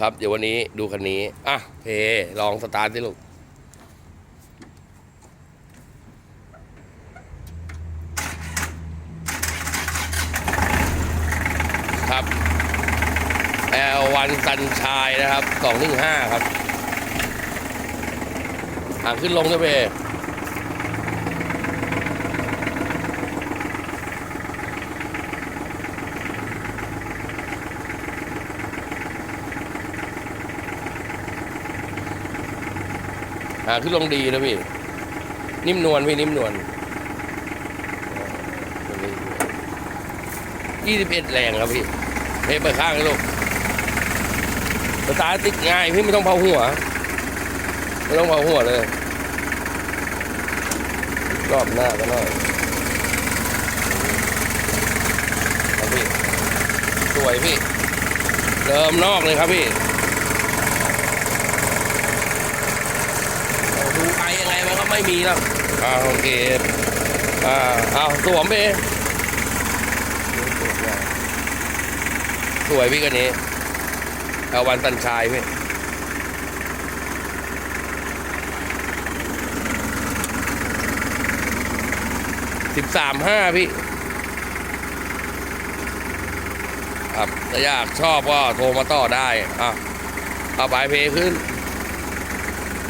ครับ เดี๋ยววันนี้ดูคันนี้ อะเพลองสตาร์ทสิลูก ครับ L1 สันชายนะครับ215ครับห่างขึ้นลงด้วยเพ หาขึ้นลงดีนะพี่ นิ่มนวลพี่นิ่มนวลยี่สิบเอ็ดแรงครับพี่เพเปิดข้างเลยลูกสตาร์ติดง่ายพี่ไม่ต้องเผาหัว ไม่ต้องเผาหัวเลย รอบหน้าก็หน่อยครับพี่ สวยพี่ เดิมนอกเลยครับพี่ ดูไปยัง ไงมันก็ไม่มีแล้วอ่าโอเคอ่าเอาสวมไปสวยพี่กันนี้เอาวันตันชายพี่สิบสามห้าพี่ ครับถ้าอยากชอบก็โทรมาต่อได้อะเอาไปเพขึ้น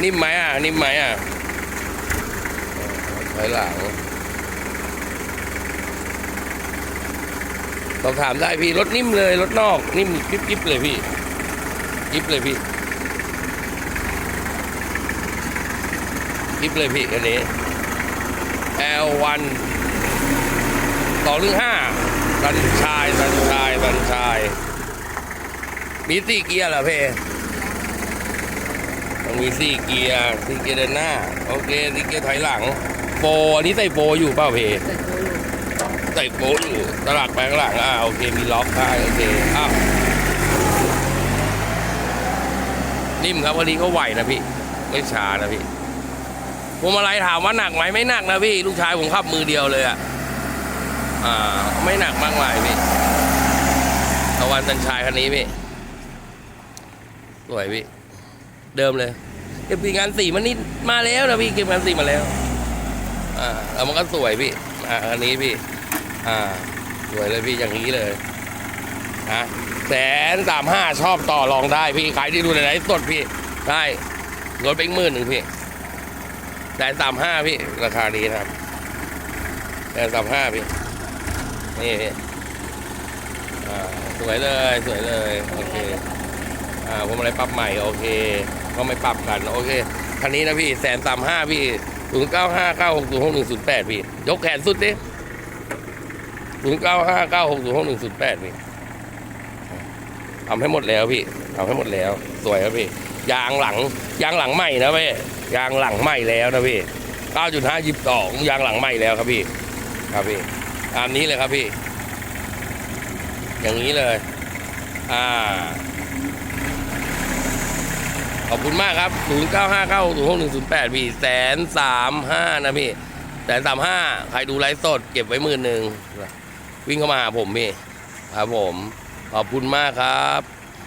นิ่มไหมอะ นิ่มไหมอะ ถอยหลังลองถามได้พี่รถนิ่มเลยรถนอก นิ่มกิ๊บกิ๊บเลยพี่กิ๊บเลยพี่กิ๊บเลยพี่อันนี้ L1 สองหนึ่งห้าสันชายสันชายสันชาย มีสี่เกียร์เหรอเพ่มันมีสี่เกียร์สี่เกียร์เดินหน้า โอเคสี่เกียร์ถอยหลัง โฟอันนี้ใส่โฟอยู่เปล่าเพใส่โฟอยู่ตลักไปข้างหลังอ่าโอเคมีล็อกได้โอเคอ้าวนิ่มครับวันนี้ก็ไหวนะพี่ไม่ช้านะพี่พวงมาลัยถามว่าหนักไหมไม่หนักนะพี่ ลูกชายผมขับมือเดียวเลยอะอ่าไม่หนักมากมายพี่ตะวันตันชายคันนี้พี่สวยพี่เดิมเลยเก็บสีงานสีมันนี่มาแล้วนะพี่เก็บงานสีมาแล้ว อ่าแล้วมันก็สวยพี่อ่าอันนี้พี่ อ่า สวยเลยพี่อย่างนี้เลยฮะแสนสามห้าชอบต่อรองได้พี่ขายที่ดูในไหนสดพี่ได้ลดไปอีกหมื่นหนึ่งพี่แสนสามห้าพี่ ราคาดีนะครับแสนสามห้าพี่นี่พี่อ่าสวยเลยสวยเลยโอเคอ่าผมอะไรปรับใหม่โอเค ก็ไม่ปรับกันโอเคคันนี้นะพี่แสนสามห้าพี่ ศูนย์เก้าห้าเก้าหกศูนย์หกหนึ่งศูนย์แปดพี่ ยกแขนสุดดิศูนย์เก้าห้าเก้าหกศูนย์หกหนึ่งศูนย์แปดพี่ทำให้หมดแล้วพี่ทำให้หมดแล้ว สวยครับพี่ ยางหลัง ยางหลังใหม่นะพี่ ยางหลังใหม่แล้วนะพี่เก้าจุดห้ายิบสองยางหลังใหม่แล้วครับพี่ ครับพี่ ตามนี้เลยครับพี่ อย่างนี้เลย อ่า ขอบคุณมากครับ 0 9 5 9 0 6 1 0 8พี่แสนสามห้านะพี่แสนสามห้าใครดูไลฟ์สด เก็บไว้หมื่นหนึ่งวิ่งเข้ามาหาผมพี่ครับผม ขอบคุณมากครับ